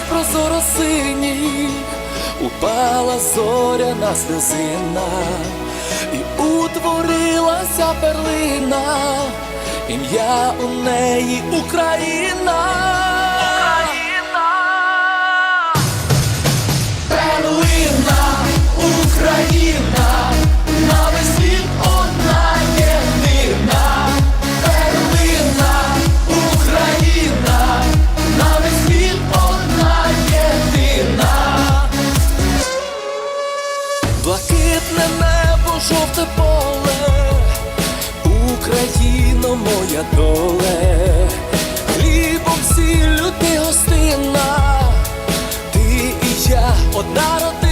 сніг прозоро синіх упала зоряна сльозина, і утворилася перлина, ім'я у неї Україна. Україна, Україна, Блакитне небо, жовте поле, Україно, моя доле, хлібом сіллю ти гостина, ти і я одна родина.